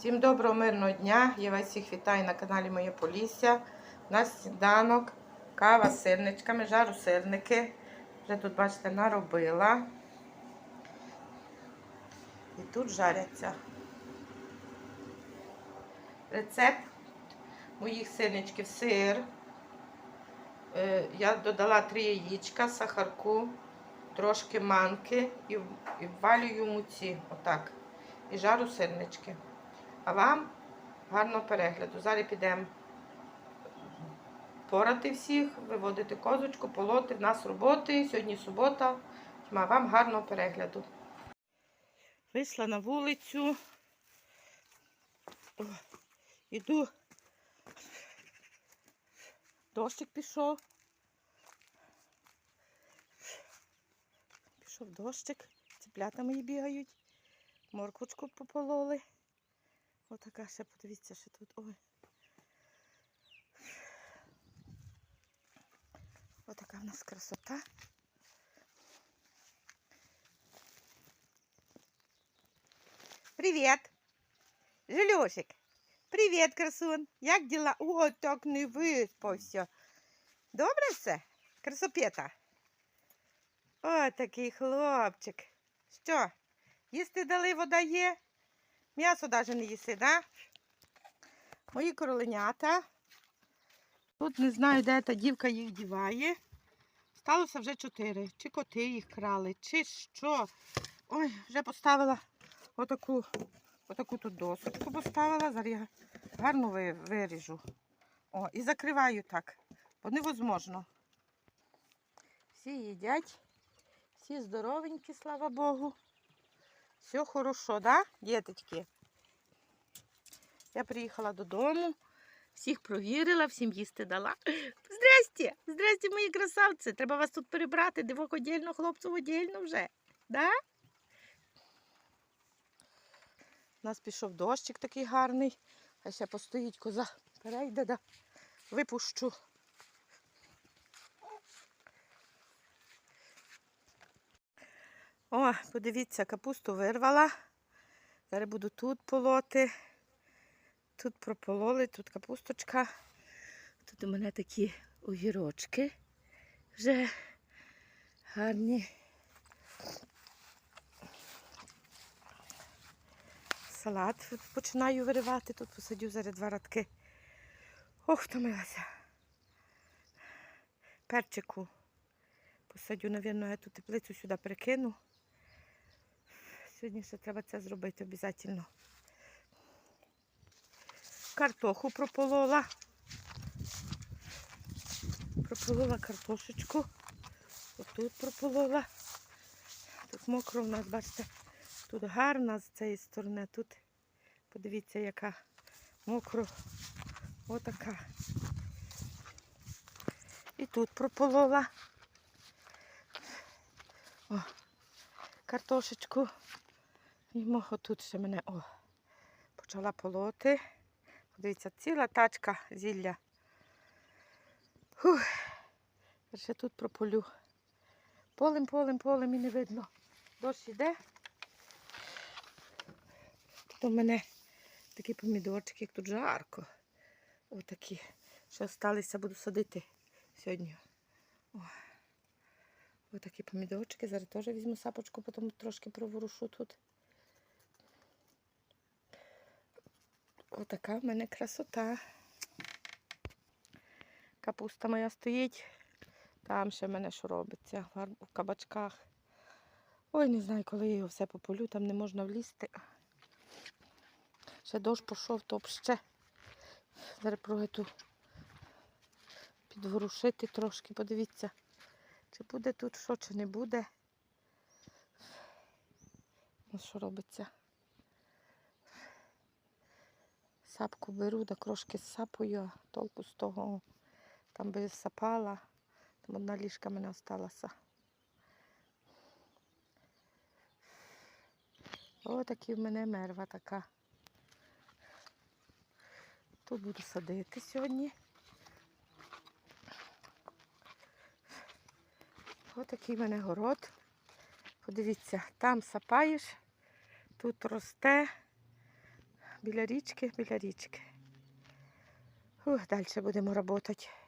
Всім доброго мирного дня! Я вас всіх вітаю на каналі Моє Полісся. У нас сніданок, кава з сирничками, жару сирники. Вже тут, бачите, наробила. І тут жаряться. Рецепт моїх сирничків сир. Е, Я додала три яєчка, сахарку, трошки манки і ввалюю муці. Отак. І жару сирнички. А вам гарного перегляду. Зараз підемо порати всіх, виводити козочку, полоти. В нас роботи. Сьогодні субота. А вам гарного перегляду. Вийшла на вулицю. О, Іду. Дощик пішов. Пішов дощик. Цеплята мої бігають. Морквочку попололи. Отака ще, подивіться, що тут. Ой. Отака в нас красота. Привіт! Жилюшик! Привіт, красун! Як діла? О, так не виспався. Добре все? Красопета. О, такий хлопчик. Що? Їсти дали, вода є? М'ясо навіть не їси, да? Мої короленята. Тут не знаю, де та дівка їх діває. Сталося вже чотири. Чи коти їх крали, чи що. Ой, вже поставила отаку, отаку тут досочку поставила. Зараз я гарно виріжу. О, і закриваю так, бо невозможно. Всі їдять, всі здоровенькі, слава Богу. Все хорошо, да, діточки? Я приїхала додому, всіх провірила, всім їсти дала. Здрасте, здрасте, мої красавці. Треба вас тут перебрати, дивок одільно, хлопців одільно вже. Да? У нас пішов дощик такий гарний, а ще постоїть коза. Перейде, да. випущу. О, подивіться, капусту вирвала. Зараз буду тут полоти. Тут пропололи, тут капусточка. Тут у мене такі огірочки. Вже гарні. Салат починаю виривати. Тут посадю зараз два радки. Ох, втомилася. Перчику. Посадю, напевно, я ту теплицю сюди перекину. Сьогодні ще треба це зробити обов'язково. Картоху прополола. Прополола картошечку. Отут прополола. Тут мокро у нас, бачите, тут гарно з цієї сторони. Тут подивіться, яка мокро. Отака. І тут прополола. О, картошечку. І мого тут ще мене о, почала полоти. Подивіться, ціла тачка зілля. Фух. Ще тут прополю. Полем, полем, полем і не видно. Дощ іде. Тут у мене такі помідорчики, як тут жарко. Отакі. Ще залишилися, буду садити сьогодні. О. Отакі помідорчики. Зараз теж візьму сапочку, потім трошки проворушу тут. Отака в мене красота. Капуста моя стоїть. Там ще в мене що робиться в кабачках. Ой, не знаю, коли я його все пополю, там не можна влізти. Ще дощ пішов, то ще. Зараз прогету підворушити трошки, подивіться, чи буде тут що, чи не буде. Ну, що робиться? Сапку беру, да трошки сапую, а толку з того там би сапала, там одна ліжка мене осталася. О, такі в мене мерва така. Тут буду садити сьогодні. Ось такий в мене город. Подивіться, там сапаєш, тут росте. Біля річки, біля річки. Далі будемо працювати.